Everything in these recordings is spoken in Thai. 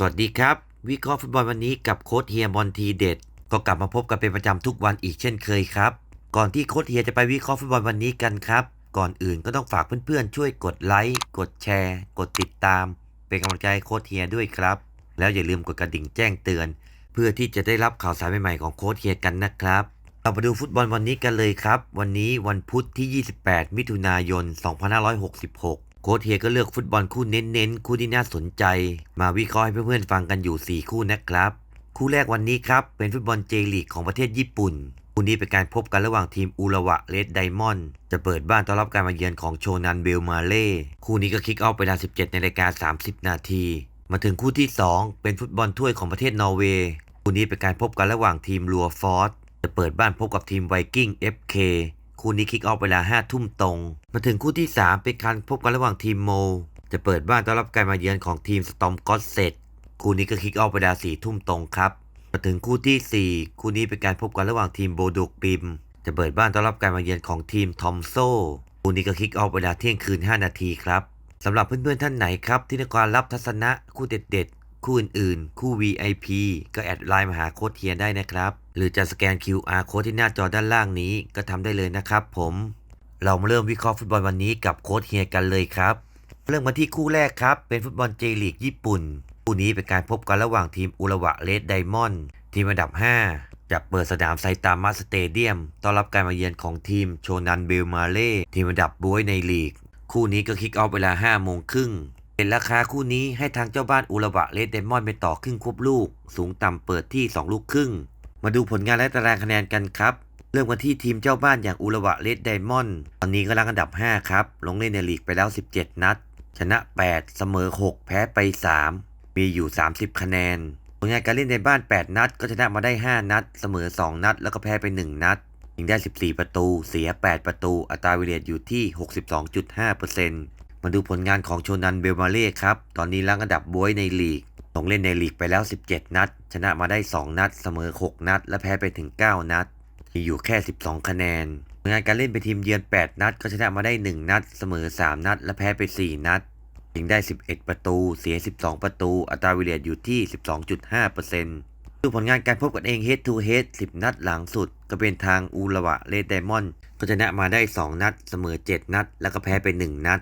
สวัสดีครับ วิเคราะห์ฟุตบอลวันนี้กับโค้ชเฮียบอลทีเด็ด ก็กลับมาพบกันเป็นประจำทุกวันอีกเช่นเคยครับ ก่อนที่โค้ชเฮียจะไปวิเคราะห์ฟุตบอลวันนี้กันครับ ก่อนอื่นก็ต้องฝากเพื่อนๆ ช่วยกดไลค์กดแชร์ กดติดตาม เป็นกำลังใจโค้ชเฮียด้วยครับ แล้วอย่าลืมกดกระดิ่งแจ้งเตือน เพื่อที่จะได้รับข่าวสารใหม่ๆของโค้ชเฮียกันนะครับเรามาดูฟุตบอลวันนี้กันเลยครับ วันนี้วันพุธที่ 28 มิถุนายน 2566 โค้ชเฮียก็เลือกฟุตบอลคู่เน้นๆ คู่ที่น่าสนใจ มาวิเคราะห์ให้เพื่อนๆฟังกันอยู่ 4 คู่นะครับ คู่แรกวันนี้ครับ เป็นฟุตบอลเจลีกของประเทศญี่ปุ่น คู่นี้เป็นการพบกันระหว่างทีมอุระวะเลดไดมอนด์จะเปิดบ้านต้อนรับการมาเยือนของโชนันเบลมาเล่คู่นี้ก็คิกออฟเวลา 17 ในราฬิการ 30 นาที มาถึงคู่ที่ 2 เป็นฟุตบอลถ้วยของประเทศนอร์เวย์คู่นี้เป็นการพบกันระหว่างทีมลัวฟอร์สจะเปิดบ้านพบกับทีมไวกิ้ง FK คู่ คู่นี้คิกออฟเวลา5ทุ่มตรง มาถึงคู่ที่ 3 เป็นการพบกันระหว่างทีมโม จะเปิดบ้านต้อนรับการมาเยือนของทีมสตอมก็อตเซตคู่นี้ก็คิกออฟเวลา4ทุ่มตรงครับ มาถึงคู่ที่ 4 คู่นี้เป็นการพบกันระหว่างทีมโบโดกปิม จะเปิดบ้านต้อนรับการมาเยือนของทีมทอมโซคู่นี้ก็คิกออฟเวลาเที่ยงคืน 5 นาทีครับสำหรับเพื่อนๆท่านไหนครับที่ต้องการรับทัศนะคู่เด็ดๆ คู่อื่นๆ คู่ VIP ก็แอดไลน์มาหาโค้ดเฮียได้นะครับ หรือจะสแกน QR โค้ดที่หน้าจอด้านล่างนี้ก็ทำได้เลยนะครับผม เรามาเริ่มวิเคราะห์ฟุตบอลวันนี้กับโค้ดเฮียกันเลยครับ เริ่มมาที่คู่แรกครับ เป็นฟุตบอลเจลีกญี่ปุ่น คู่นี้เป็นการพบกันระหว่างทีมอุระวะเลดไดมอนด์ทีมอันดับ 5จะเปิดสนามไซตามะสเตเดียมต้อนรับการมาเยือนของทีมโชนันเบลมาเล่ทีมอันดับบวยในลีก คู่นี้ก็คิกออฟเวลา5โมงครึ่ง เป็นราคาคู่นี้ให้ทางเจ้าบ้านอุระวะเลดไดมอนไปต่อครึ่งควบลูก สูงต่ำเปิดที่ 2 ลูกครึ่ง มาดูผลงานและตารางคะแนนกันครับ เริ่มกันที่ทีมเจ้าบ้านอย่างอุระวะเลดไดมอนตอนนี้ก็รังอันดับ 5 ครับ ลงเล่นในลีกไปแล้ว 17 นัด ชนะ 8 เสมอ 6 แพ้ไป 3 มีอยู่ 30 คะแนนผลงานการเล่นในบ้าน 8 นัด ก็ชนะมาได้ 5 นัด เสมอ 2 นัด แล้วก็แพ้ไป 1 นัดยิงได้ 14 ประตู เสีย 8 ประตู อัตราเวลาอยู่ที่ 62.5% มาดูผลงานของโชนันเบลมาเล่ครับ ตอนนี้รังอันดับบวยในลีกลงเล่นในลีกไปแล้ว 17 นัด ชนะมาได้ 2 นัด เสมอ 6 นัด และแพ้ไปถึง 9 นัด มีอยู่แค่ 12 คะแนนผลงานการเล่นเป็นทีมเยือน 8 นัด ก็ชนะมาได้ 1 นัด เสมอ 3 นัด และแพ้ไป 4 นัดยิงได้ 11 ประตู เสีย 12 ประตู อัตราเวลาอยู่ที่ 12.5%ดูผลงานการพบกันเอง head to head 10 นัดหลังสุด ก็เป็นทางอูระวะเลดไดมอนด์ก็ชนะมาได้ 2 นัด เสมอ 7 นัด แล้วก็แพ้ไป 1 นัด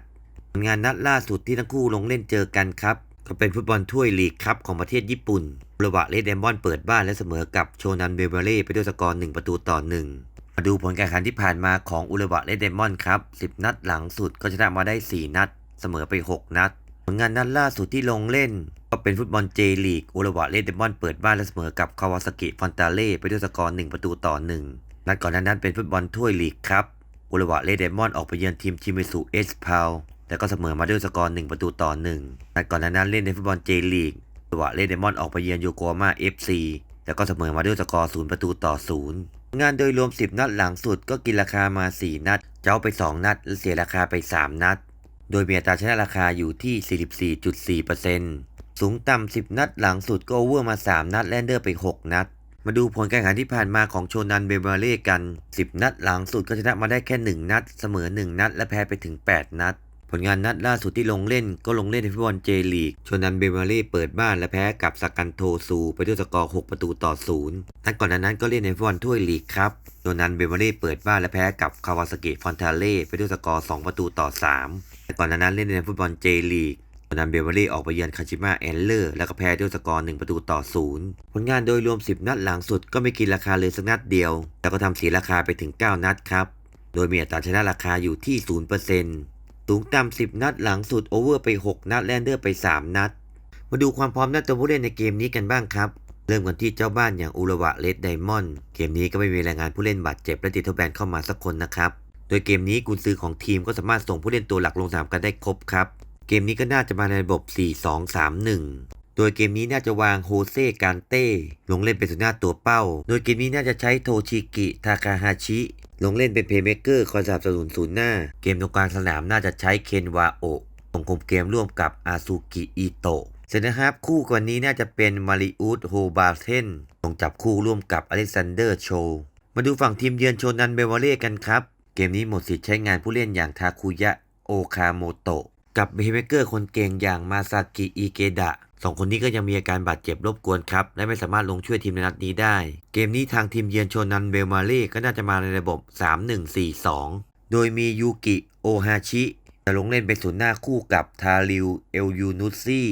งานนัดล่าสุดที่ทั้งคู่ลงเล่นเจอกันครับ ก็เป็นฟุตบอลถ้วยลีกครับของประเทศญี่ปุ่นอุระวะเลดไดมอนด์เปิดบ้านและเสมอกับโชนันเบเบเล่ไปด้วยสกอร์1ประตูต่อ 1 มาดูผลการแข่งขันที่ผ่านมาของอุระวะเลดไดมอนด์ครับ 10 นัดหลังสุดก็ชนะมาได้ 4 นัด เสมอไป 6 นัด ผลงานนัดล่าสุดที่ลงเล่น ก็เป็นฟุตบอลเจลีกอุระวะเลดไดมอนด์เปิดบ้านและเสมอกับคาวาซากิฟอนตาเล่ไปด้วยสกอร์1ประตูต่อ 1 นัดก่อนหน้านั้นเป็นฟุตบอลถ้วยลีกครับอุระวะเลดไดมอนออกไปเยือนทีมชิเมสุเอสพาว แต่ก็เสมอมาด้วยสกอร์1ประตูต่อ1นัดก่อนหน้านั้นเล่นในฟุตบอลเจลีกอุระวเลดไดมอนออกไปเยือนโยโกฮาม่าเอฟซีแต่ก็เสมอมาด้วยสกอร์0ประตูต่อ 0 งานโดยรวม 10 นัดหลังสุดก็กินราคามา 4 นัด เจ้าไป 2 นัด และเสียราคาไป 3 นัด โดยมีอัตราชนะราคาอยู่ที่ 44.4%สูงต่ำ 10 นัดหลังสุดก็โอเวอร์มา 3 นัด แลนเดอร์ไป 6 นัด มาดูผลการแข่งขันที่ผ่านมาของโชนันเบเบเล่กัน 10 นัดหลังสุดก็ชนะมาได้แค่ 1 นัด เสมอ 1 นัด และแพ้ไปถึง 8 นัด ผลงานนัดล่าสุดที่ลงเล่นก็ลงเล่นในฟุตบอลเจลีกโชนันเบเบเล่เปิดบ้านและแพ้กับสกันโทซูไปด้วยสกอร์ 6 ประตูต่อ 0 นัดก่อนหน้านั้นก็เล่นในฟุตบอลถ้วยลีกครับโชนันเบเบเล่เปิดบ้านและแพ้กับคาวาซากิฟอนตาเล่ไปด้วยสกอร์ 2 ประตูต่อ 3 แต่ก่อนหน้านั้นเล่นในฟุตบอลเจลีกโชนันเบเวอรี่ออกไปเยือนคาชิมะแอนเลอร์แล้วก็แพ้ด้วยสกอร์ 1 ประตูต่อ 0 ผลงานโดยรวม 10 นัดหลังสุดก็ไม่กินราคาเลยสักนัดเดียว แล้วก็ทำเสียราคาไปถึง 9 นัดครับ โดยมีอัตราชนะราคาอยู่ที่ 0% สูงต่ำ10 นัดหลังสุดโอเวอร์ไป 6 นัดแลนเดอร์ไป 3 นัด มาดูความพร้อมนัดตัวผู้เล่นในเกมนี้กันบ้างครับ เริ่มกันที่เจ้าบ้านอย่างอุระวะเลดไดมอนด์เกมนี้ก็ไม่มีรายงานผู้เล่นบาดเจ็บและติดทดแบนเข้ามาสักคนนะครับ โดยเกมนี้กุนซือของทีมก็สามารถส่งผู้เล่นตัวหลักลงสนามกันได้ครบครับ เกมนี้ก็น่าจะมาในระบบ 4-2-3-1 โดยเกมนี้น่าจะวางโฮเซการเต้ลงเล่นเป็นสุดหน้าตัวเป้า โดยเกมนี้น่าจะใช้โทชิกิทาคาฮาชิ ลงเล่นเป็นเพย์เมกเกอร์คอยสนับสนุนศูนย์หน้า เกมตรงกลางสนามน่าจะใช้เคนวาโอะลงคุมเกมร่วมกับอาซูกิอิโตะเซนเตอร์ฮาฟคู่กว่านี้น่าจะเป็นมาริอุสโฮบาเทนลงจับคู่ร่วมกับอเล็กซานเดอร์โชมาดูฝั่งทีมเยือนโชนันเบวาเล่กันครับ เกมนี้หมดสิทธิ์ใช้งานผู้เล่นอย่างทาคุยะโอคาโมโตะกับเบเมเกอร์คนเก่งอย่างมาซากิอิเกดะ สองคนนี้ก็ยังมีอาการบาดเจ็บรบกวนครับ และไม่สามารถลงช่วยทีมในนัดนี้ได้ เกมนี้ทางทีมเยือนโชนันเบลมาเล่ก็น่าจะมาในระบบ 3-1-4-2 โดยมียูกิโอฮาชิจะลงเล่นเป็นศูนย์หน้าคู่กับทาริวเอลยูนุซี่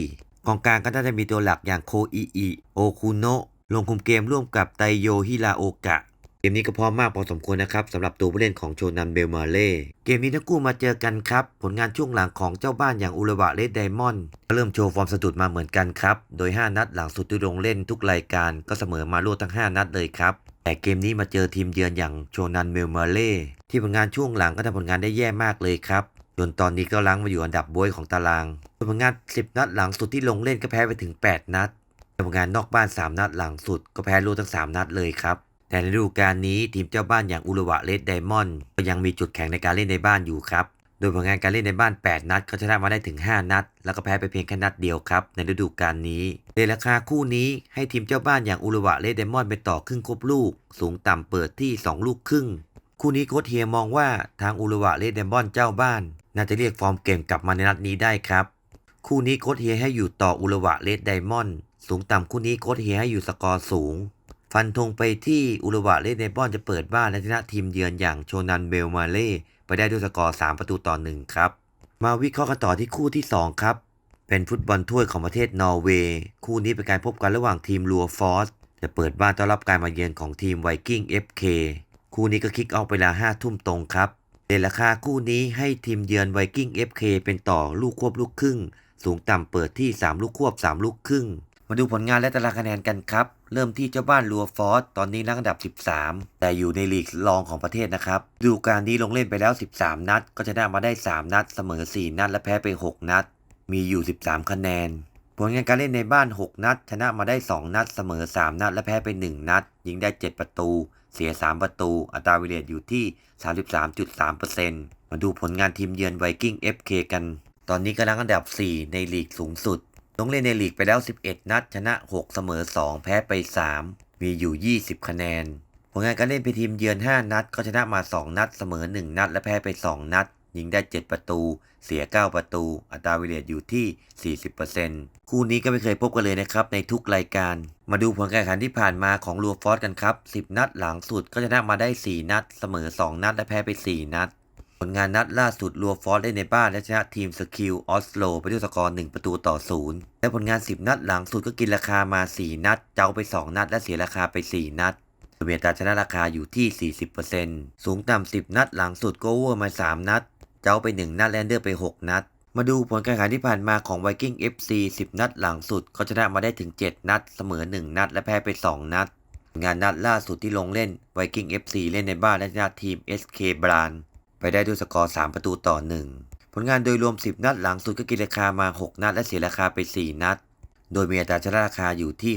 กองกลางก็น่าจะมีตัวหลักอย่างโคอิอิโอคุโนะลงคุมเกมร่วมกับไตโยฮิราโอกะ เกมนี้ก็พร้อมมากพอสมควรนะครับสำหรับตัวผู้เล่นของโชนันเบลมาเล่ เกมนี้ทั้งคู่มาเจอกันครับ ผลงานช่วงหลังของเจ้าบ้านอย่างอุระวะเลดไดมอนด์ก็เริ่มโชว์ฟอร์มสะดุดมาเหมือนกันครับ โดย 5 นัดหลังสุดที่ลงเล่นทุกรายการก็เสมอมารวดทั้ง 5 นัดเลยครับ แต่เกมนี้มาเจอทีมเยือนอย่างโชนันเบลมาเล่ที่ผลงานช่วงหลังก็ทำผลงานได้แย่มากเลยครับจนตอนนี้ก็ล้างมาอยู่อันดับบวยของตารางผลงาน 10 นัดหลังสุดที่ลงเล่นก็แพ้ไปถึง 8 นัดผลงานนอกบ้าน 3 นัดหลังสุดก็แพ้รวดทั้ง 3 นัดเลยครับ แต่ในฤดูกาลนี้ทีมเจ้าบ้านอย่างอุระวะเลดไดมอนด์ก็ยังมีจุดแข็งในการเล่นในบ้านอยู่ครับ โดยผลงานการเล่นในบ้าน 8 นัดก็ชนะมาได้ถึง 5 นัด แล้วก็แพ้ไปเพียงแค่นัดเดียวครับ ในฤดูกาลนี้ในราคาคู่นี้ให้ทีมเจ้าบ้านอย่างอุระวะเลดไดมอนด์ไปต่อครึ่งครบลูก สูงต่ำเปิดที่ 2 ลูกครึ่ง คู่นี้โค้ชเฮียมองว่าทางอุระวะเลดไดมอนด์เจ้าบ้าน น่าจะเรียกฟอร์มเก่งกลับมาในนัดนี้ได้ครับคู่นี้โค้ชเฮียให้อยู่ต่ออุระวะเลดไดมอนด์สูงต่ำคู่นี้โค้ชเฮียให้อยู่สกอร์สูง ฟันธงไปที่อุระวะเลดไดมอนจะเปิดบ้านและชนะทีมเยือนอย่างโชนันเบลมาเล่ไปได้ด้วยสกอร์ 3 ประตูต่อ 1 ครับ มาวิเคราะห์กันต่อที่คู่ที่ 2 ครับ เป็นฟุตบอลถ้วยของประเทศนอร์เวย์ คู่นี้เป็นการพบกันระหว่างทีมลัวฟอสจะเปิดบ้านต้อนรับการมาเยือนของทีมไวกิ้ง FK คู่นี้ก็คิกออกเวลา5ทุ่มตรงครับเดนราคาคู่นี้ให้ทีมเยือนไวกิ้ง FK เป็นต่อลูกควบลูกครึ่ง สูงต่ำเปิดที่ 3 ลูกควบ 3 ลูกครึ่ง มาดูผลงานและตารางคะแนนกันครับ เริ่มที่เจ้าบ้านลัวฟอสตอนนี้รังอันดับ 13 แต่อยู่ในลีกรองของประเทศนะครับ ดูกาลนี้ลงเล่นไปแล้ว 13 นัด ก็ชนะมาได้ 3 นัด เสมอ 4 นัด และแพ้ไป 6 นัด มีอยู่ 13 คะแนน ผลงานการเล่นในบ้าน 6 นัด ชนะมาได้ 2 นัด เสมอ 3 นัด และแพ้ไป 1 นัด ยิงได้ 7 ประตู เสีย 3 ประตู อัตราวิเลตอยู่ที่ 33.3%มาดูผลงานทีมเยือนไวกิ้ง FK กัน ตอนนี้กำลังอันดับ 4 ในลีกสูงสุด ลงเล่นในลีกไปแล้ว 11 นัด ชนะ 6 เสมอ 2 แพ้ไป 3 มีอยู่ 20 คะแนน ผลงานการเล่นเป็นทีมเยือน 5 นัด ก็ชนะมา 2 นัด เสมอ 1 นัด และแพ้ไป 2 นัด ยิงได้ 7 ประตู เสีย 9 ประตู อัตราวิเลตอยู่ที่ 40%คู่นี้ก็ไม่เคยพบกันเลยนะครับ ในทุกรายการ มาดูผลการแข่งขันที่ผ่านมาของลัวฟอสกันครับ 10 นัดหลังสุดก็ชนะมาได้ 4 นัด เสมอ 2 นัด และแพ้ไป 4 นัด ผลงานนัดล่าสุดลัวฟอสได้ในบ้านและชนะทีมสกิลออสโลไปด้วยสกอร์1ประตูต่อ 0 และผลงาน 10 นัดหลังสุดก็กินราคามา 4 นัด เจ้าไป 2 นัด และเสียราคาไป 4 นัดเมียตาชนะราคาอยู่ที่ 40%สูงต่ำ 10 นัดหลังสุดก็โอเวอร์มา 3 นัด เจ้าไป 1 นัดแลนเดอร์ไป 6 นัด มาดูผลการแข่งขันที่ผ่านมาของ Viking FC 10 นัดหลังสุดก็ชนะมาได้ถึง 7 นัด เสมอ 1 นัด และแพ้ไป 2 นัด งานนัดล่าสุดที่ลงเล่น Viking FC เล่นในบ้านและชนะทีม SK b r a n ไปได้ด้วยสกอร์ 3 ประตูต่อ 1 ผลงานโดยรวม 10 นัดหลังสุดก็กินราคามา 6 นัด และเสียราคาไป 4 นัด โดยมีอัตราชนะราคาอยู่ที่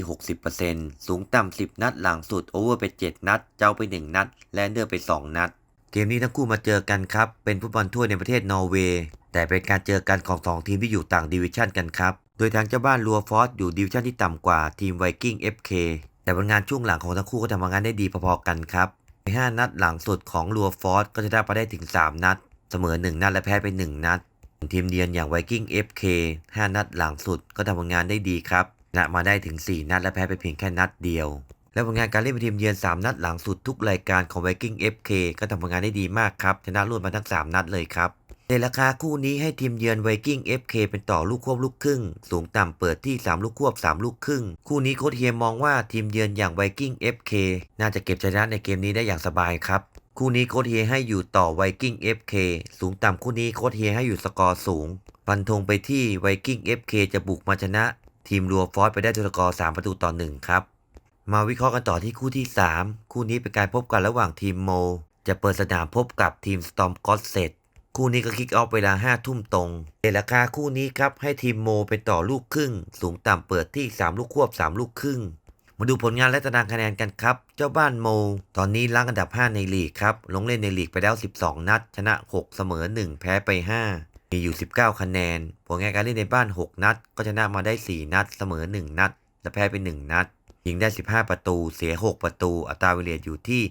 60%สูงต่ำ 10 นัดหลังสุดโอเวอร์ไป 7 นัด เจ้าไป 1 นัด แลนเดอร์ไป 2 นัด เกมนี้ทั้งคู่มาเจอกันครับ เป็นฟุตบอลถ้วในประเทศนอร์เวย์แต่เป็นการเจอกันของ 2 ทีมที่อยู่ต่างดิวิชั่นกันครับ โดยทางเจ้าบ้านลัวฟอสอยู่ดิวิชั่นที่ต่ำกว่าทีมไวกิ้ง FK แต่ผลงานช่วงหลังของทั้งคู่ก็ทำงานได้ดีพอๆกันครับ 5 นัดหลังสุดของลัวฟอสก็จะได้ไปได้ถึง 3 นัด เสมอ 1 นัดและแพ้ไป 1 นัด ทีมเยือนอย่างไวกิ้ง FK 5 นัดหลังสุดก็ทำผลงานได้ดีครับชนะมาได้ถึง 4 นัดและแพ้ไปเพียงแค่นัดเดียว และผลงานการเล่นเป็นทีมเยือน 3 นัดหลังสุดทุกรายการของไวกิ้ง FK ก็ทำผลงานได้ดีมากครับชนะรวดมาทั้ง 3 นัดเลยครับ ในราคาคู่นี้ให้ทีมเยือน Viking FK เป็นต่อลูกควบลูกครึ่ง สูงต่ำเปิดที่ 3 ลูกควบ 3 ลูกครึ่ง คู่นี้โค้ชเฮียมองว่าทีมเยือนอย่าง Viking FK น่าจะเก็บชนะในเกมนี้ได้อย่างสบายครับ คู่นี้โค้ชเฮียให้อยู่ต่อ Viking FK สูงต่ำคู่นี้โค้ชเฮียให้อยู่สกอร์สูงฟันธงไปที่ Viking FK จะบุกมาชนะ ทีมลัวฟอสไปได้สกอร์3ประตูต่อ1ครับมาวิเคราะห์กันต่อที่คู่ที่ 3 คู่นี้เป็นการพบกันระหว่างทีมโม จะเปิดสนามพบกับทีมสตอมกอสเซต คู่นี้ก็คิกออฟเวลา5ทุ่มตรงเดราคาคู่นี้ครับให้ทีมโมเป็นต่อลูกครึ่ง สูงต่ำเปิดที่ 3 ลูกควบ 3 ลูกครึ่ง มาดูผลงานและตารางคะแนนกันครับ เจ้าบ้านโม ตอนนี้ล้างอันดับ 5 ในลีกครับ ลงเล่นในลีกไปแล้ว 12 นัด ชนะ 6 เสมอ 1 แพ้ไป 5 มีอยู่ 19 คะแนน ผลงานการเล่นในบ้าน 6 นัด ก็ชนะมาได้ 4 นัด เสมอ 1 นัด และแพ้ไป 1 นัดยิงได้ 15 ประตู เสีย 6 ประตู อัตราเวลาอยู่ที่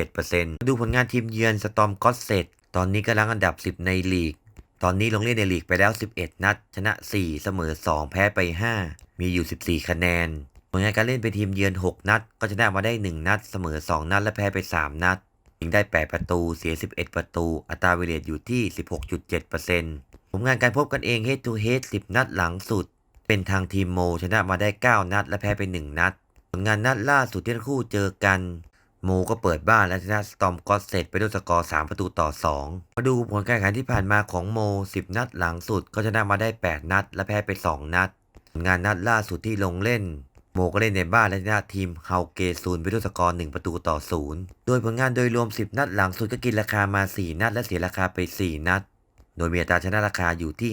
66.7%ดูผลงานทีมเยือนสตอมก็อตเซต ตอนนี้กำลังอันดับ 10 ในลีก ตอนนี้ลงเล่นในลีกไปแล้ว 11 นัด ชนะ 4 เสมอ 2 แพ้ไป 5 มีอยู่ 14 คะแนนผลงานการเล่นเป็นทีมเยือน 6 นัด ก็ชนะมาได้ 1 นัด เสมอ 2 นัด และแพ้ไป 3 นัด ยิงได้ 8 ประตู เสีย 11 ประตู อัตราเวเลตอยู่ที่ 16.7%ผลงานการพบกันเอง head to head 10 นัดหลังสุด เป็นทางทีมโม ชนะมาได้ 9 นัด และแพ้ไป 1 นัดผลงานนัดล่าสุดที่ทั้งคู่เจอกัน มก็เปิดบ้านและชนะสตอมก็อตเซตไปด้วยสกอร์ 3 ประตูต่อ 2 มาดูผลการแข่งขันที่ผ่านมาของโม 10 นัดหลังสุด ก็ชนะมาได้ 8 นัด และแพ้ไป 2 นัดผลงานนัดล่าสุดที่ลงเล่น โมก็เล่นในบ้านและชนะทีมเฮาเกซูนไปด้วยสกอร์ 1 ประตูต่อ 0 โดยผลงานโดยรวม 10 นัดหลังสุดก็กินราคามา 4 นัด และเสียราคาไป 4 นัด โดยมีอัตราชนะราคาอยู่ที่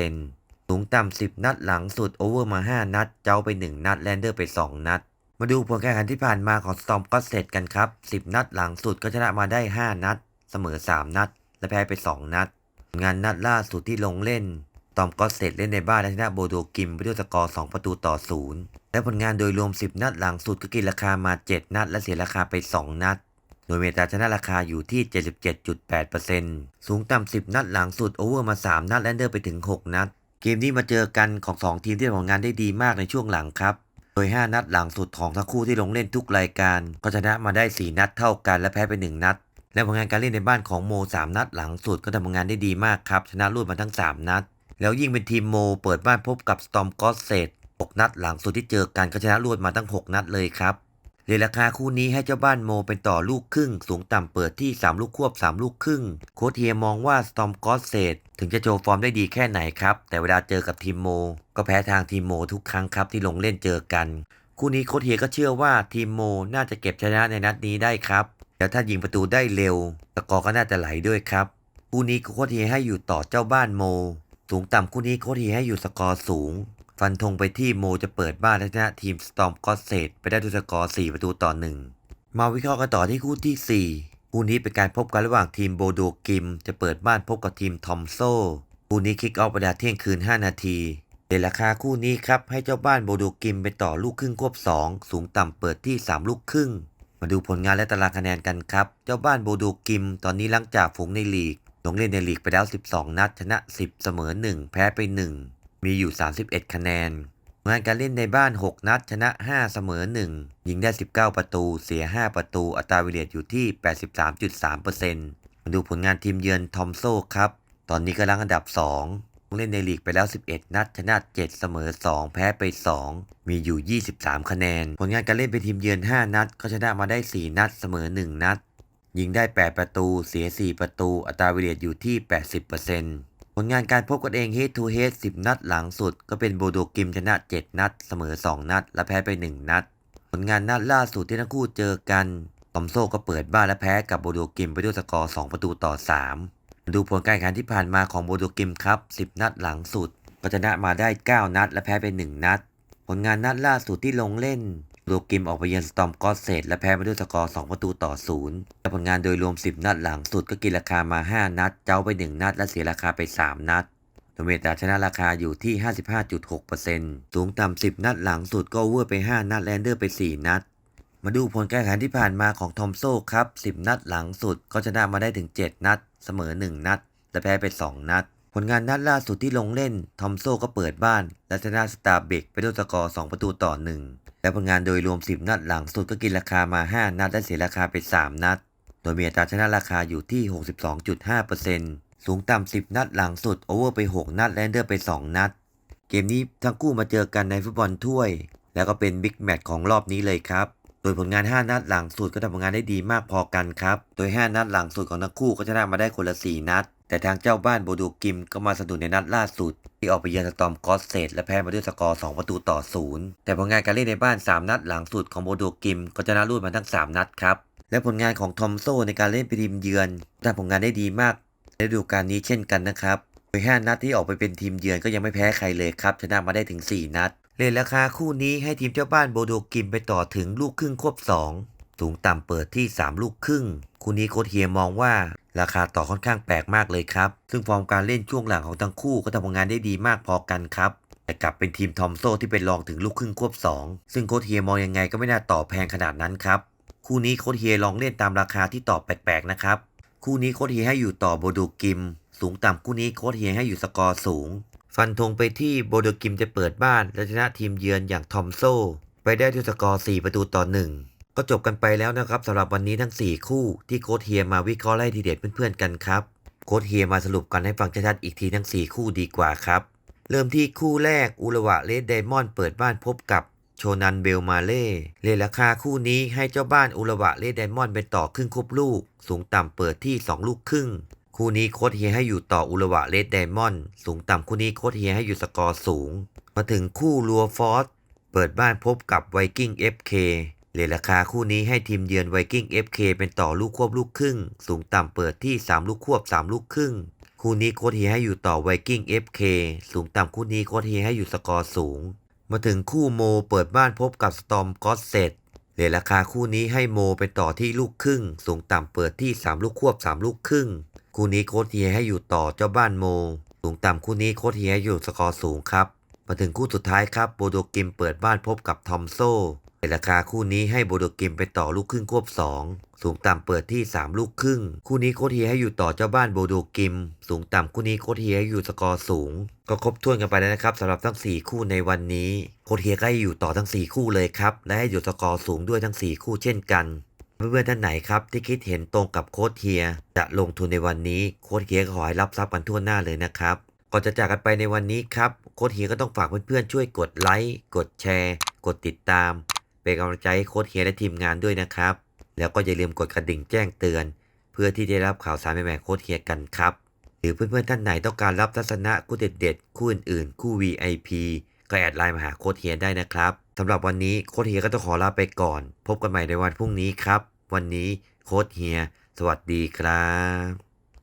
50%สูงต่ำ 10 นัดหลังสุดโอเวอร์มา 5 นัด เจ้าไป 1 นัดแลนเดอร์ไป 2 นัด มาดูผลการแข่งขันที่ผ่านมาของสตอมก็เสร็จกันครับ 10 นัดหลังสุดก็ชนะมาได้ 5 นัด เสมอ 3 นัด และแพ้ไป 2 นัดผลงานนัดล่าสุดที่ลงเล่น ตอมก็เสร็จเล่นในบ้านและชนะโบโดกิมไปด้วยสกอร์ 2 ประตูต่อ 0 และผลงานโดยรวม 10 นัดหลังสุดก็กินราคามา 7 นัด และเสียราคาไป 2 นัด โดยเมตาชนะราคาอยู่ที่ 77.8%สูงต่ำ 10 นัดหลังสุดโอเวอร์มา 3 นัดแลนเดอร์ไปถึง 6 นัด เกมนี้มาเจอกันของ 2 ทีมที่ทำผลงานได้ดีมากในช่วงหลังครับ โดย 5 นัดหลังสุดของทั้งคู่ที่ลงเล่นทุกรายการ ก็ชนะมาได้ 4 นัดเท่ากันและแพ้ไป 1 นัด และผลงานการเล่นในบ้านของโม 3 นัดหลังสุดก็ทำผลงานได้ดีมากครับ ชนะรวดมาทั้ง 3 นัด แล้วยิ่งเป็นทีมโม เปิดบ้านพบกับสตอมกอสเซต6นัดหลังสุดที่เจอกันก็ชนะรวดมาทั้ง 6 นัดเลยครับ เลยราคาคู่นี้ให้เจ้าบ้านโมเป็นต่อลูกครึ่ง สูงต่ำเปิดที่ 3 ลูกควบ 3 ลูกครึ่ง โค้ชเฮียมองว่าสตอมกอสเซตถึงจะโชว์ฟอร์มได้ดีแค่ไหนครับ แต่เวลาเจอกับทีมโม ก็แพ้ทางทีมโมทุกครั้งครับที่ลงเล่นเจอกัน คู่นี้โค้ชเฮียก็เชื่อว่าทีมโมน่าจะเก็บชนะในนัดนี้ได้ครับแล้วถ้ายิงประตูได้เร็วสกอร์ก็น่าจะไหลด้วยครับคู่นี้โค้ชเฮียให้อยู่ต่อเจ้าบ้านโม สูงต่ำคู่นี้โค้ชเฮียให้อยู่สกอร์สูง ฟันธงไปที่โมจะเปิดบ้านและชนะทีมสตอมก็เซตไปได้ด้วยสกอร์ 4 ประตูต่อ 1 มาวิเคราะห์กันต่อที่คู่ที่ 4 คู่นี้เป็นการพบกันระหว่างทีมโบโดกิม จะเปิดบ้านพบกับทีมทอมโซ คู่นี้คิกออฟเวลาเที่ยงคืน 5 นาทีเดราคาคู่นี้ครับให้เจ้าบ้านโบโดกิมไปต่อลูกครึ่งควบ 2 สูงต่ำเปิดที่ 3 ลูกครึ่ง มาดูผลงานและตารางคะแนนกันครับ เจ้าบ้านโบโดกิม ตอนนี้หลังจากฝูงในลีกลงเล่นในลีกไปแล้ว 12 นัดชนะ 10 เสมอ 1 แพ้ไป 1 มีอยู่ 31 คะแนนงานการเล่นในบ้าน 6 นัด ชนะ 5 เสมอ 1 ยิงได้ 19 ประตู เสีย 5 ประตู อัตราเวเลตอยู่ที่ 83.3%มาดูผลงานทีมเยือนทอมโซครับ ตอนนี้กำลังอันดับ2ลงเล่นในลีกไปแล้ว 11 นัด ชนะ 7 เสมอ 2 แพ้ไป 2 มีอยู่ 23 คะแนน ผลงานการเล่นเป็นทีมเยือน 5 นัด ก็ชนะมาได้ 4 นัด เสมอ 1 นัด ยิงได้ 8 ประตู เสีย 4 ประตู อัตราเวเลตอยู่ที่ 80% ลงานการพบกันเอง head to head 10 นัดหลังสุด ก็เป็นโบโดกิมชนะ 7 นัด เสมอ 2 นัด และแพ้ไป 1 นัด ผลงานนัดล่าสุดที่ทั้งคู่เจอกันตอมโซก็เปิดบ้านและแพ้กับโบโดกิมไปด้วยสกอร์ 2 ประตูต่อ 3 ดูผลการแข่งขันที่ผ่านมาของโบโดกิมครับ 10 นัดหลังสุด ก็ชนะมาได้ 9 นัด และแพ้ไป 1 นัด ผลงานนัดล่าสุดที่ลงเล่น โลกิมออกไปเยือนสตอมกอสเซตและแพ้ไปด้วยสกอร์ 2 ประตูต่อ 0 และผลงานโดยรวม 10 นัดหลังสุดก็กินราคามา 5 นัด เจ้าไป 1 นัด และเสียราคาไป 3 นัดโดเมตาชนะราคาอยู่ที่ 55.6%สูงต่ำ 10 นัดหลังสุดก็เวอร์ไป 5 นัดแลนเดอร์ไป 4 นัด มาดูผลการแข่งขันที่ผ่านมาของทอมโซ่ครับ 10 นัดหลังสุดก็ชนะมาได้ถึง 7 นัด เสมอ 1 นัด และแพ้ไป 2 นัด ผลงานนัดล่าสุดที่ลงเล่น ทอมโซก็เปิดบ้านและชนะสตาร์เบกไปด้วยสกอร์ 2 ประตูต่อ 1 และผลงานโดยรวม 10 นัดหลังสุดก็กินราคามา 5 นัดและเสียราคาไป 3 นัด โดยมีอัตราชนะราคาอยู่ที่ 62.5%สูงต่ำ 10 นัดหลังสุด โอเวอร์ไป 6 นัดแลนเดอร์ไป 2 นัด เกมนี้ทั้งคู่มาเจอกันในฟุตบอลถ้วย แล้วก็เป็นบิ๊กแมตช์ของรอบนี้เลยครับ โดยผลงาน 5 นัดหลังสุดก็ทำผลงานได้ดีมากพอกันครับ โดย 5 นัดหลังสุดของทั้งคู่ก็ชนะมาได้คนละ 4 นัด แต่ทางเจ้าบ้านโบดูกิมก็มาสะดุดในนัดล่าสุด ที่ออกไปเยือนสตอมกอสเซตและแพ้มาด้วยสกอร์ 2 ประตูต่อ 0 แต่ผลงานการเล่นในบ้าน 3 นัดหลังสุดของโบดูกิมก็ชนะรวดมาทั้ง 3 นัดครับ และผลงานของทอมโซในการเล่นเป็นทีมเยือนทำผลงานได้ดีมากในฤดูกาลนี้เช่นกันนะครับโดย5นัดที่ออกไปเป็นทีมเยือนก็ยังไม่แพ้ใครเลยครับชนะมาได้ถึง 4 นัด เลนราคาคู่นี้ให้ทีมเจ้าบ้านโบโดกิมไปต่อถึงลูกครึ่งควบ 2 สูงต่ำเปิดที่ 3 ลูกครึ่ง คู่นี้โค้ชเฮียมองว่าราคาต่อค่อนข้างแปลกมากเลยครับ ซึ่งฟอร์มการเล่นช่วงหลังของทั้งคู่ก็ทำงานได้ดีมากพอกันครับ แต่กลับเป็นทีมทอมโซที่เป็นรองถึงลูกครึ่งควบ 2 ซึ่งโค้ชเฮียมองยังไงก็ไม่น่าต่อแพงขนาดนั้นครับ คู่นี้โค้ชเฮียลองเล่นตามราคาที่ต่อแปลกๆนะครับ คู่นี้โค้ชเฮียให้อยู่ต่อโบโดกิม สูงต่ำคู่นี้โค้ชเฮียให้อยู่สกอร์สูง ฟันธงไปที่โบโดกิมจะเปิดบ้านและชนะทีมเยือนอย่างทอมโซ ไปได้ด้วยสกอร์ 4 ประตูต่อ 1 ก็จบกันไปแล้วนะครับสำหรับวันนี้ทั้ง 4 คู่ที่โค้ชเฮียมาวิเคราะห์ไล่ทีเด็ดเพื่อนๆกันครับโค้ชเฮียมาสรุปกันให้ฟังชัดๆอีกทีทั้ง 4 คู่ดีกว่าครับ เริ่มที่คู่แรกอุระวะเลดไดมอนด์เปิดบ้านพบกับโชนันเบลมาเล่เลราคาคู่นี้ให้เจ้าบ้านอุระวะเลดไดมอนด์เป็นต่อครึ่งครบลูก สูงต่ำเปิดที่ 2 ลูกครึ่ง คู่นี้โค้ชเฮียให้อยู่ต่ออุระวะเลดไดมอนด์สูงต่ำคู่นี้โค้ชเฮียให้อยู่สกอร์สูง มาถึงคู่ลัวฟอสเปิดบ้านพบกับไวกิ้ง FK เลทราคาคู่นี้ให้ทีมเยือนไวกิ้ง FK เป็นต่อลูกควบลูกครึ่ง สูงต่ำเปิดที่ 3 ลูกควบ 3 ลูกครึ่ง คู่นี้โค้ชเฮียให้อยู่ต่อไวกิ้ง FK สูงต่ำคู่นี้โค้ชเฮียให้อยู่สกอร์สูง มาถึงคู่โมเปิดบ้านพบกับสตอมก็อตเซตเลทราคาคู่นี้ให้โมเป็นต่อที่ลูกครึ่ง สูงต่ำเปิดที่ 3 ลูกควบ 3 ลูกครึ่ง คู่นี้โค้ชเฮียให้อยู่ต่อเจ้าบ้านโมสูงต่ำคู่นี้โค้ชเฮียอยู่สกอร์สูงครับ มาถึงคู่สุดท้ายครับโบโดกิมเปิดบ้านพบกับทอมโซในราคาคู่นี้ให้โบโดกิมไปต่อลูกครึ่งควบ 2 สูงต่ำเปิดที่ 3 ลูกครึ่ง คู่นี้โค้ชเฮียให้อยู่ต่อเจ้าบ้านโบโดกิม สูงต่ำคู่นี้โค้ชเฮียให้อยู่สกอร์สูง ก็ครบถ้วนกันไปแล้วนะครับสำหรับทั้ง 4 คู่ในวันนี้ โค้ชเฮียก็ให้อยู่ต่อทั้ง 4 คู่เลยครับ และให้อยู่สกอร์สูงด้วยทั้ง 4 คู่เช่นกัน เพื่อนๆท่านไหนครับที่คิดเห็นตรงกับโค้ชเฮียจะลงทุนในวันนี้โค้ชเฮียขอให้รับทรัพย์กันทั่วหน้าเลยนะครับก่อนจะจากกันไปในวันนี้ครับโค้ชเฮียก็ต้องฝากเพื่อนๆช่วยกดไลค์กดแชร์ กดติดตาม เป็นกำลังใจให้โค้ชเฮียและทีมงานด้วยนะครับ แล้วก็อย่าลืมกดกระดิ่งแจ้งเตือน เพื่อที่จะได้รับข่าวสารใหม่ๆโค้ชเฮียกันครับหรือเพื่อนๆท่านไหนต้องการรับทัศนะคู่เด็ดๆคู่อื่นๆคู่ VIP ก็แอดไลน์มาหาโค้ชเฮียได้นะครับสำหรับวันนี้โค้ชเฮียก็ต้องขอลาไปก่อน พบกันใหม่ในวันพรุ่งนี้ครับ วันนี้โค้ดเฮีย สวัสดีครับ